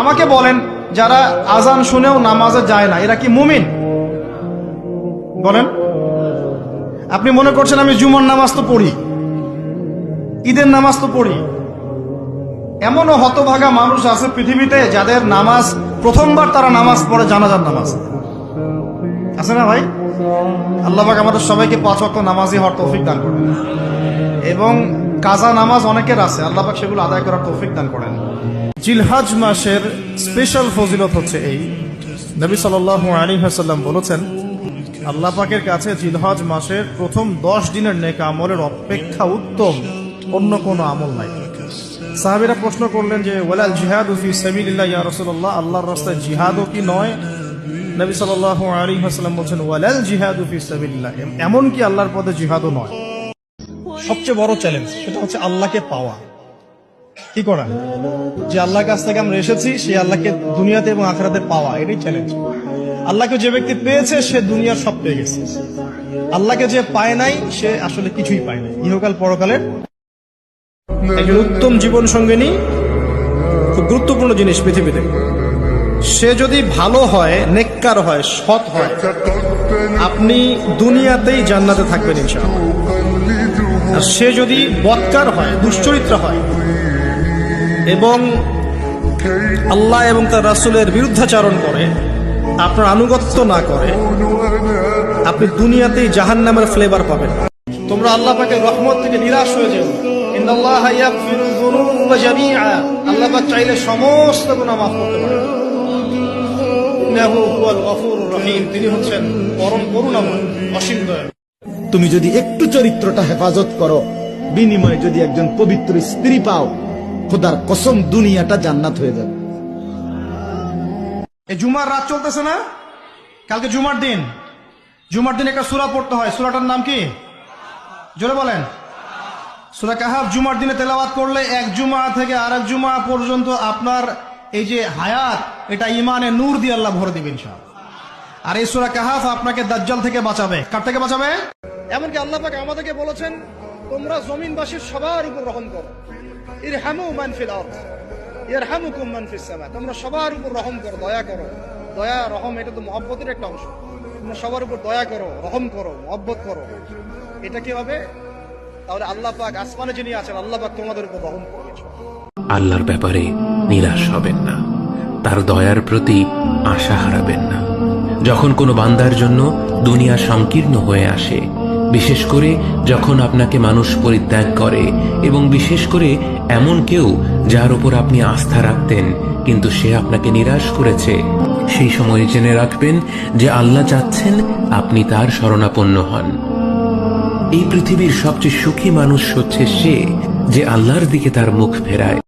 আমাকে বলেন, যারা আজান শুনেও নামাজে যায় না, এরা কি মুমিন? বলেন। আপনি মনে করছেন আমি জুমার নামাজ তো পড়ি, ঈদের নামাজ তো পড়ি। এমনও হতভাগা মানুষ আছে পৃথিবীতে যাদের নামাজ, প্রথমবার তারা নামাজ পড়ে জানাজার নামাজ। আছে না ভাই? আল্লাহ আমাদের সবাইকে পাঁচ ওয়াক্ত নামাজি হওয়ার তৌফিক দান করেন। এবং কাজা নামাজ অনেকের আছে আল্লাহপাক সেগুলো আদায় করার তৌফিক দান করেন। জিলহাজ মাসের স্পেশাল ফজিলত হচ্ছে এই। নবী সাল্লাল্লাহু আলাইহি ওয়াসাল্লাম বলেছেন, আল্লাহ পাকের কাছে জিলহজ মাসের প্রথম দশ দিনের নেক আমলের অপেক্ষা উত্তম, অন্য কোনো আমল নাই। সাহাবিরা প্রশ্ন করলেন যে, ওয়ালাল জিহাদ ফি সাবিলিল্লাহ ইয়া রাসূলুল্লাহ, আল্লাহর রাস্তায় জিহাদও কি নয়? নবী সাল্লাল্লাহু আলাইহি ওয়াসাল্লাম বলেন ওয়ালাল জিহাদ ফি সাবিলিল্লাহ, এমন কি আল্লাহর পদে জিহাদও নয়? সবচেয়ে বড় চ্যালেঞ্জ সেটা হচ্ছে আল্লাহকে পাওয়া। কি করা? যে আল্লাহর কাছ থেকে আমরা এসেছি, সেই আল্লাহকে দুনিয়াতে এবং আখরাতে পাওয়া, এটাই চ্যালেঞ্জ আল্লাহকে যে ব্যক্তি পেয়েছে, সে দুনিয়ার সব পেয়ে গেছে। আল্লাহকে যে পায় নাই, সে আসলে কিছুই পায় নাই। ইহকাল পরকালের একজন উত্তম জীবন সঙ্গিনী খুব গুরুত্বপূর্ণ জিনিস পৃথিবীতে। সে যদি ভালো হয়, নেককার হয়, সৎ হয়, আপনি দুনিয়াতেই জান্নাতে থাকবেন ইনশাআল্লাহ। আর সে যদি বৎকার হয়, দুশ্চরিত্র হয়, এবং আল্লাহ এবং তার রাসূলের বিরুদ্ধাচারণ করে, আপনার আনুগত্য না করে, আপনি দুনিয়াতেই জাহান নামের ফ্লেভার পাবেন। তোমরা আল্লাহ পাকের রহমত থেকে নিরাশ হয়ে যেও। আল্লাহ পাক চাইলে সমস্ত তিনি হচ্ছেন পরম করুণাময়, অসীম দয়ালু। তুমি যদি একটু চরিত্রটা হেফাজত করো, বিনিময়ে যদি একজন পবিত্র স্ত্রী পাও, খোদার কসম দুনিয়াটা জান্নাত হয়ে যাবে। জুমার রাত চলতেছে না? কালকে জুমার দিন। জুমার দিন একটা সূরা পড়তে হয়। সুরাটার নাম কি? জোরে বলেন। সুরা কাহাফ জুমার দিনে তেলাওয়াত করলে এক জুমা থেকে আরেক জুমা পর্যন্ত আপনার এই যে হায়াত, এটা ইমানে নূর দিয়ে আল্লাহ ভরে দিবেন সব আর এই সুরা কাহাফ আপনাকে দাজ্জাল থেকে বাঁচাবে। কার থেকে বাঁচাবে? এমনকি আল্লাহ পাক আমাদেরকে বলেছেন, তোমরা জমিনবাসীর সবার উপর রহম করো। ইরহামু মান ফিল আরদ, ইয়ারহামুকুম মান ফিস সামা। তোমরা সবার উপর রহম করো, দয়া করো। দয়া, রহম এটা তো মহব্বতের একটা অংশ। তোমরা সবার উপর দয়া করো, রহম করো, মহব্বত করো। এটা কি হবে? তাহলে আল্লাহ পাক আসমানে যিনি আছেন, আল্লাহ পাক তোমাদের উপর রহম করবে আল্লাহর ব্যাপারে নিরাশ হবেন না। তার দয়ার প্রতি আশা হারাবেন না। যখন কোনো বান্দার জন্য দুনিয়া সংকীর্ণ হয়ে আসে বিশেষ করে যখন আপনাকে মানুষ পরিত্যাগ করে এবং বিশেষ করে এমন কেউ যার উপর আপনি আস্থা রাখতেন, কিন্তু সে আপনাকে নিরাশ করেছে। সেই সময় জেনে রাখবেন যে আল্লাহ চাচ্ছেন আপনি তার শরণাপন্ন হন। এই পৃথিবীর সবচেয়ে সুখী মানুষ হচ্ছে সে যে আল্লাহর দিকে তার মুখ ফেরায়।